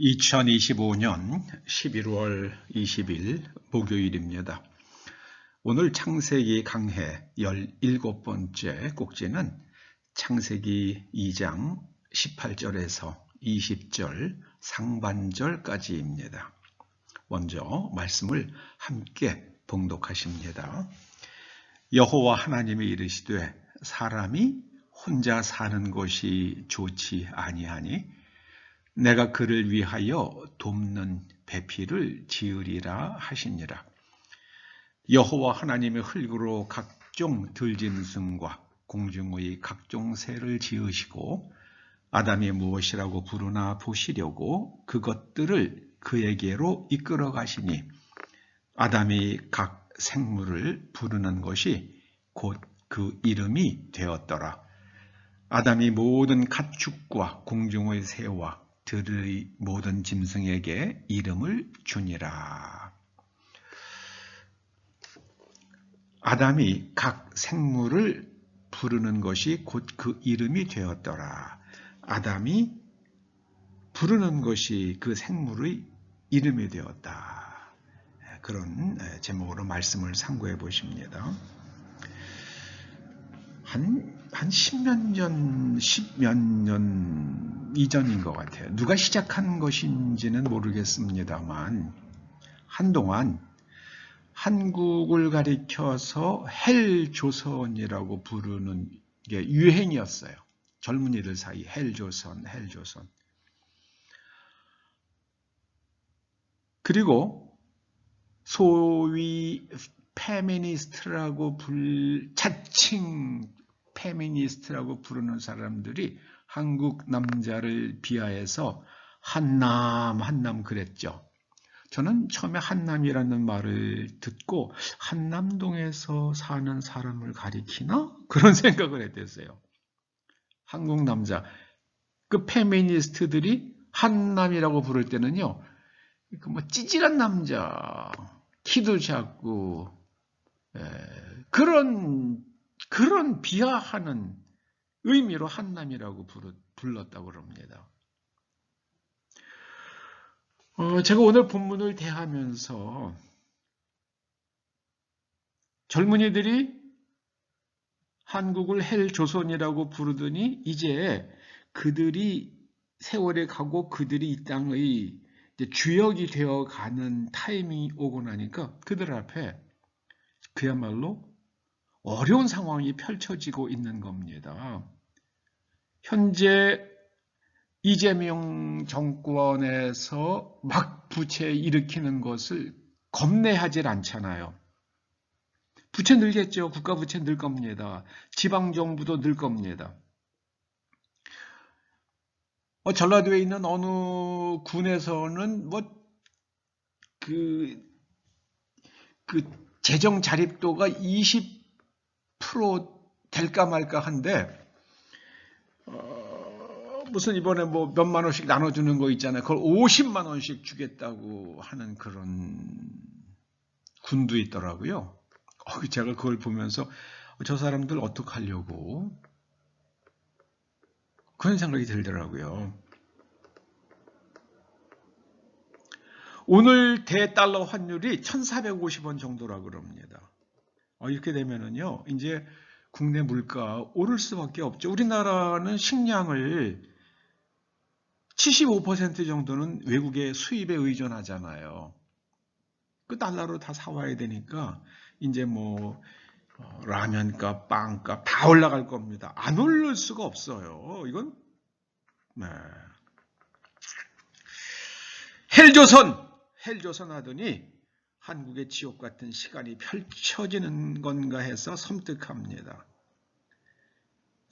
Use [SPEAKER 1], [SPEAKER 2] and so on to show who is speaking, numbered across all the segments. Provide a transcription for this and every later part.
[SPEAKER 1] 2025년 11월 20일 목요일입니다. 오늘 창세기 강해 17번째 꼭지는 창세기 2장 18절에서 20절 상반절까지입니다. 먼저 말씀을 함께 봉독하십니다. 여호와 하나님이 이르시되 사람이 혼자 사는 것이 좋지 아니하니 내가 그를 위하여 돕는 배필을 지으리라 하시니라. 여호와 하나님의 흙으로 각종 들짐승과 공중의 각종 새를 지으시고 아담이 무엇이라고 부르나 보시려고 그것들을 그에게로 이끌어 가시니 아담이 각 생물을 부르는 것이 곧 그 이름이 되었더라. 아담이 모든 가축과 공중의 새와 들의 모든 짐승에게 이름을 주니라. 아담이 각 생물을 부르는 것이 곧 그 이름이 되었더라. 아담이 부르는 것이 그 생물의 이름이 되었다. 그런 제목으로 말씀을 상고해 보십니다. 한, 한 십몇 년, 십몇 년 이전인 것 같아요. 누가 시작한 것인지는 모르겠습니다만, 한동안 한국을 가리켜서 헬조선이라고 부르는 게 유행이었어요. 젊은이들 사이 헬조선, 헬조선. 그리고 소위 페미니스트라고 불, 자칭 페미니스트라고 부르는 사람들이 한국 남자를 비하해서 한남, 한남 그랬죠. 저는 처음에 한남이라는 말을 듣고 한남동에서 사는 사람을 가리키나? 그런 생각을 했댔어요. 한국 남자. 그 페미니스트들이 한남이라고 부를 때는요, 그뭐 찌질한 남자, 키도 작고, 에, 그런 그런 비하하는 의미로 한남이라고 불렀다고 그럽니다. 어, 제가 오늘 본문을 대하면서 젊은이들이 한국을 헬조선이라고 부르더니 이제 그들이 세월에 가고 그들이 이 땅의 주역이 되어 가는 타이밍이 오고 나니까 그들 앞에 그야말로 어려운 상황이 펼쳐지고 있는 겁니다. 현재 이재명 정권에서 막 부채 일으키는 것을 겁내하질 않잖아요. 부채 늘겠죠. 국가 부채 늘 겁니다. 지방 정부도 늘 겁니다. 어, 전라도에 있는 어느 군에서는 뭐 그, 그 재정 자립도가 20% 될까 말까 한데 어, 무슨 이번에 뭐 몇만 원씩 나눠주는 거 있잖아요. 그걸 50만 원씩 주겠다고 하는 그런 군도 있더라고요. 어, 제가 그걸 보면서 저 사람들 어떡하려고 그런 생각이 들더라고요. 오늘 대달러 환율이 1,450원 정도라 그럽니다. 어, 이렇게 되면은요, 이제 국내 물가 오를 수밖에 없죠. 우리나라는 식량을 75% 정도는 외국의 수입에 의존하잖아요. 그 달러로 다 사와야 되니까 이제 뭐 어, 라면값, 빵값 다 올라갈 겁니다. 안 오를 수가 없어요. 이건 네. 헬조선 헬조선 하더니 한국의 지옥 같은 시간이 펼쳐지는 건가 해서 섬뜩합니다.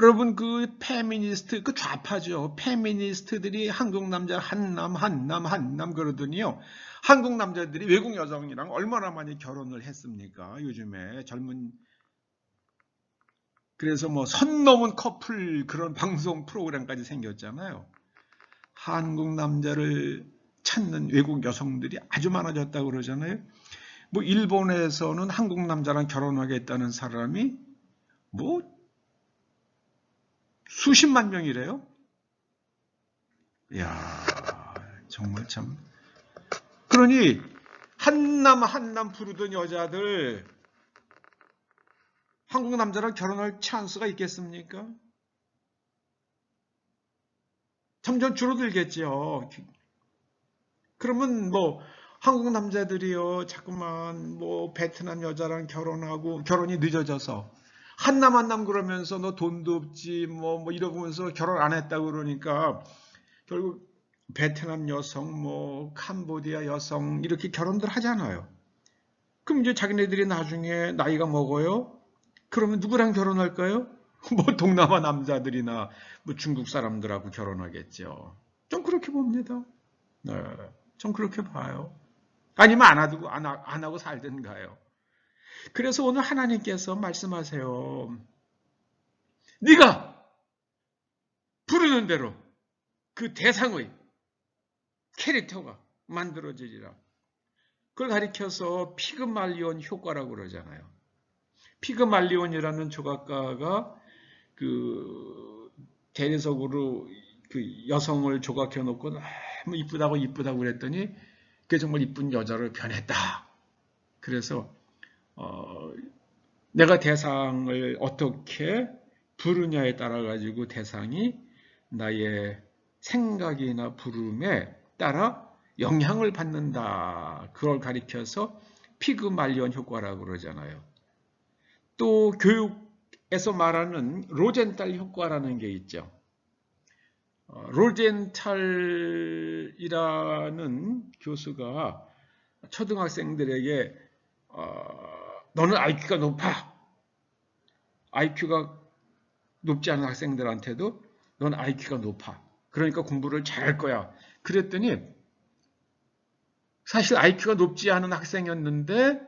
[SPEAKER 1] 여러분 그 페미니스트 그 좌파죠. 페미니스트들이 한국 남자 한남 한남 한남 그러더니요. 한국 남자들이 외국 여성이랑 얼마나 많이 결혼을 했습니까? 요즘에 젊은 그래서 뭐 선 넘은 커플 그런 방송 프로그램까지 생겼잖아요. 한국 남자를 찾는 외국 여성들이 아주 많아졌다고 그러잖아요. 뭐 일본에서는 한국 남자랑 결혼하겠다는 사람이 뭐 수십만 명이래요. 야, 정말 참. 그러니 한남 한남 부르던 여자들 한국 남자랑 결혼할 찬스가 있겠습니까? 점점 줄어들겠죠. 그러면 뭐 한국 남자들이요 자꾸만 뭐 베트남 여자랑 결혼하고 결혼이 늦어져서 한남 한남 그러면서 너 돈도 없지 뭐, 뭐 이러면서 결혼 안 했다 그러니까 결국 베트남 여성 뭐 캄보디아 여성 이렇게 결혼들 하잖아요. 그럼 이제 자기네들이 나중에 나이가 먹어요. 그러면 누구랑 결혼할까요? 뭐 동남아 남자들이나 뭐 중국 사람들하고 결혼하겠죠. 좀 그렇게 봅니다. 네, 좀 그렇게 봐요. 아니면 안 하고 안, 하, 안 하고 살든가요. 그래서 오늘 하나님께서 말씀하세요. 네가 부르는 대로 그 대상의 캐릭터가 만들어지리라. 그걸 가리켜서 피그말리온 효과라고 그러잖아요. 피그말리온이라는 조각가가 그 대리석으로 그 여성을 조각해 놓고 너무 이쁘다고 이쁘다고 그랬더니 그게 정말 이쁜 여자로 변했다. 그래서 어, 내가 대상을 어떻게 부르냐에 따라 가지고 대상이 나의 생각이나 부름에 따라 영향을 받는다. 그걸 가리켜서 피그말리온 효과라고 그러잖아요. 또 교육에서 말하는 로젠탈 효과라는 게 있죠. 어, 로젠탈이라는 교수가 초등학생들에게 어, 너는 IQ가 높아. IQ가 높지 않은 학생들한테도 넌 IQ가 높아. 그러니까 공부를 잘할 거야. 그랬더니 사실 IQ가 높지 않은 학생이었는데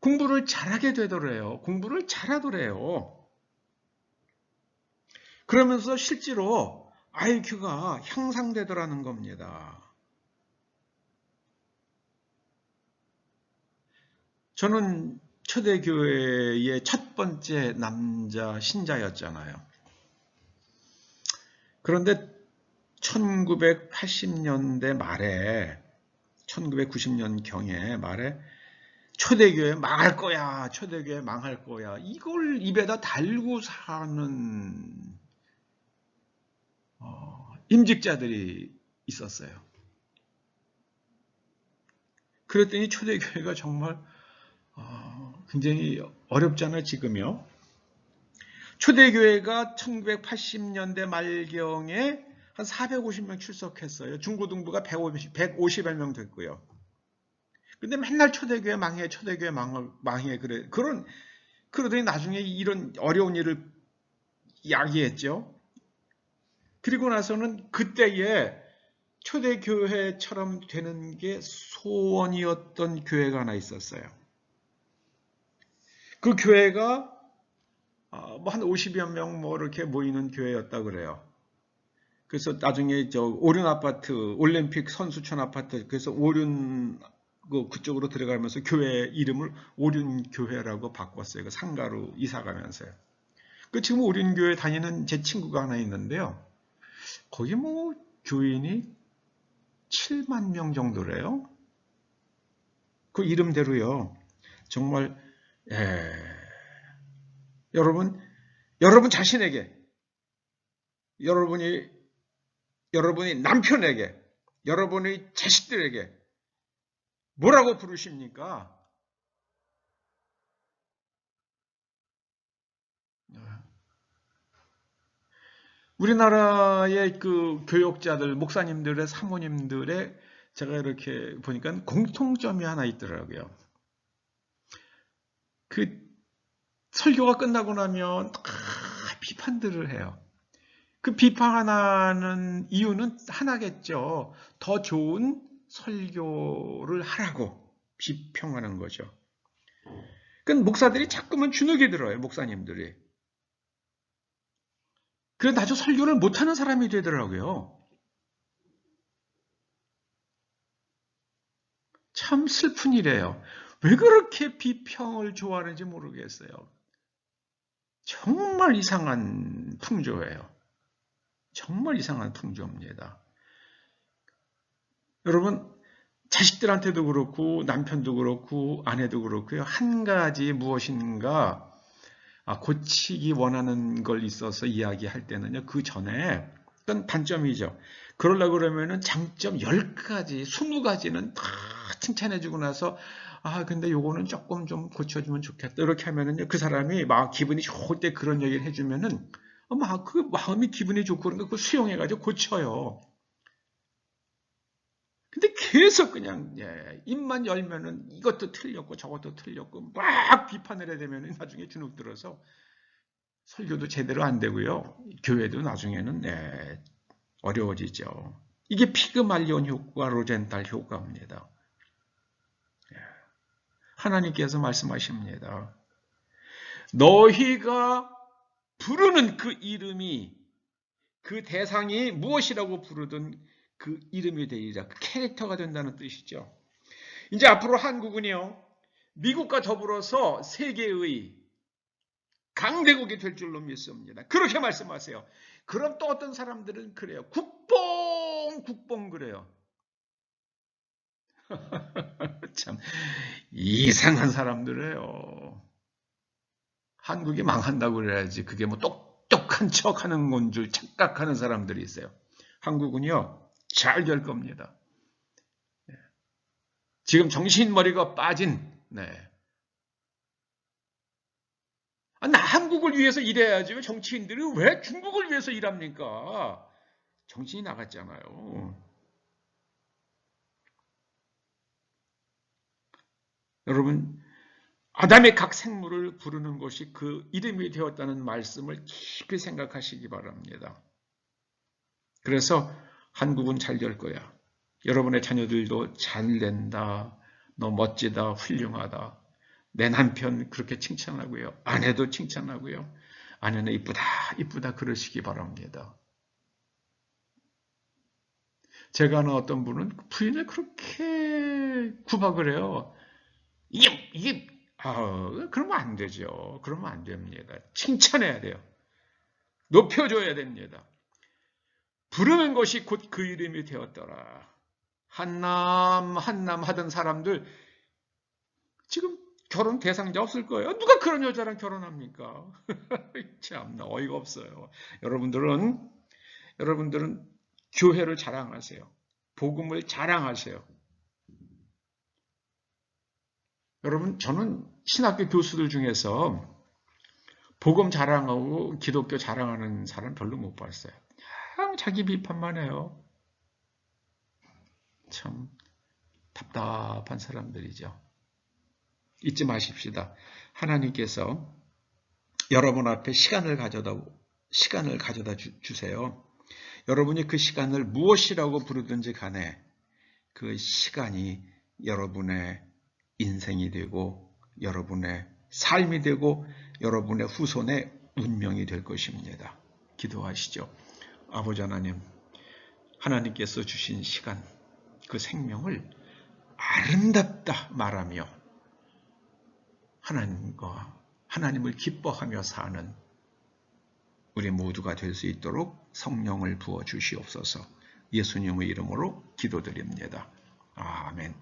[SPEAKER 1] 공부를 잘하게 되더래요. 공부를 잘하더래요. 그러면서 실제로 IQ가 향상되더라는 겁니다. 저는 초대교회의 첫 번째 남자 신자였잖아요. 그런데 1980년대 말에 1990년 경에 말에 초대교회 망할 거야. 초대교회 망할 거야. 이걸 입에다 달고 사는 어, 임직자들이 있었어요. 그랬더니 초대교회가 정말 어, 굉장히 어렵잖아요, 지금요. 초대교회가 1980년대 말경에 한 450명 출석했어요. 중고등부가 150, 150여 명 됐고요. 근데 맨날 초대교회 망해, 초대교회 망, 망해, 그래. 그런, 그러더니 나중에 이런 어려운 일을 야기했죠. 그리고 나서는 그때에 초대교회처럼 되는 게 소원이었던 교회가 하나 있었어요. 그 교회가 어, 뭐한 50여 명 뭐 이렇게 모이는 교회였다 그래요. 그래서 나중에 저 오륜 아파트, 올림픽 선수촌 아파트, 그래서 오륜 그 그쪽으로 들어가면서 교회 이름을 오륜 교회라고 바꿨어요. 그 상가로 이사 가면서요. 그 지금 오륜 교회 다니는 제 친구가 하나 있는데요. 거기 뭐 교인이 7만 명 정도래요. 그 이름대로요. 정말 예. 여러분, 여러분 자신에게, 여러분이, 여러분이 남편에게, 여러분의 자식들에게 뭐라고 부르십니까? 우리나라의 그 교육자들, 목사님들의 사모님들의 제가 이렇게 보니까 공통점이 하나 있더라고요. 그 설교가 끝나고 나면 다 비판들을 해요. 그 비판하는 이유는 하나겠죠. 더 좋은 설교를 하라고 비평하는 거죠. 그 목사들이 자꾸만 주눅이 들어요. 목사님들이. 그래서 아주 설교를 못하는 사람이 되더라고요. 참 슬픈 일이에요. 왜 그렇게 비평을 좋아하는지 모르겠어요. 정말 이상한 풍조예요. 정말 이상한 풍조입니다. 여러분 자식들한테도 그렇고 남편도 그렇고 아내도 그렇고요. 한 가지 무엇인가 아, 고치기 원하는 걸 있어서 이야기할 때는요. 그 전에 어떤 단점이죠. 그러려고 그러면은 장점 10가지, 20가지는 다 칭찬해주고 나서 아 근데 요거는 조금 좀 고쳐주면 좋겠다 이렇게 하면은요 그 사람이 막 기분이 좋을 때 그런 얘기를 해주면은 막 그 마음이 기분이 좋고 그런 거 수용해가지고 고쳐요. 근데 계속 그냥 예, 입만 열면은 이것도 틀렸고 저것도 틀렸고 막 비판을 해야 되면 나중에 주눅 들어서 설교도 제대로 안 되고요. 교회도 나중에는 예, 어려워지죠. 이게 피그말리온 효과, 로젠탈 효과입니다. 예. 하나님께서 말씀하십니다. 너희가 부르는 그 이름이 그 대상이 무엇이라고 부르든 그 이름이 되리라. 그 캐릭터가 된다는 뜻이죠. 이제 앞으로 한국은요, 미국과 더불어서 세계의 강대국이 될 줄로 믿습니다. 그렇게 말씀하세요. 그럼 또 어떤 사람들은 그래요. 국뽕, 국뽕 그래요. 참, 이상한 사람들이에요. 한국이 망한다고 그래야지. 그게 뭐 똑똑한 척 하는 건 줄 착각하는 사람들이 있어요. 한국은요, 잘 될 겁니다. 네. 지금 정신머리가 빠진, 네. 아, 나 한국을 위해서 일해야죠. 정치인들이 왜 중국을 위해서 일합니까? 정신이 나갔잖아요. 여러분, 아담의 각 생물을 부르는 것이 그 이름이 되었다는 말씀을 깊이 생각하시기 바랍니다. 그래서 한국은 잘 될 거야. 여러분의 자녀들도 잘 된다. 너 멋지다. 훌륭하다. 내 남편 그렇게 칭찬하고요. 아내도 칭찬하고요. 아내는 이쁘다. 이쁘다. 그러시기 바랍니다. 제가 아는 어떤 분은 부인을 그렇게 구박을 해요. 이게, 이게, 아, 그러면 안 되죠. 그러면 안 됩니다. 칭찬해야 돼요. 높여줘야 됩니다. 부르는 것이 곧 그 이름이 되었더라. 한남, 한남 하던 사람들, 지금 결혼 대상자 없을 거예요. 누가 그런 여자랑 결혼합니까? 참나 어이가 없어요. 여러분들은, 여러분들은 교회를 자랑하세요. 복음을 자랑하세요. 여러분, 저는 신학교 교수들 중에서 복음 자랑하고 기독교 자랑하는 사람 별로 못 봤어요. 그냥 자기 비판만 해요. 참 답답한 사람들이죠. 잊지 마십시다. 하나님께서 여러분 앞에 시간을 가져다 시간을 가져다 주, 주세요. 여러분이 그 시간을 무엇이라고 부르든지 간에 그 시간이 여러분의 인생이 되고 여러분의 삶이 되고 여러분의 후손의 운명이 될 것입니다. 기도하시죠. 아버지 하나님, 하나님께서 주신 시간, 그 생명을 아름답다 말하며 하나님과 하나님을 기뻐하며 사는 우리 모두가 될 수 있도록 성령을 부어 주시옵소서 예수님의 이름으로 기도드립니다. 아멘.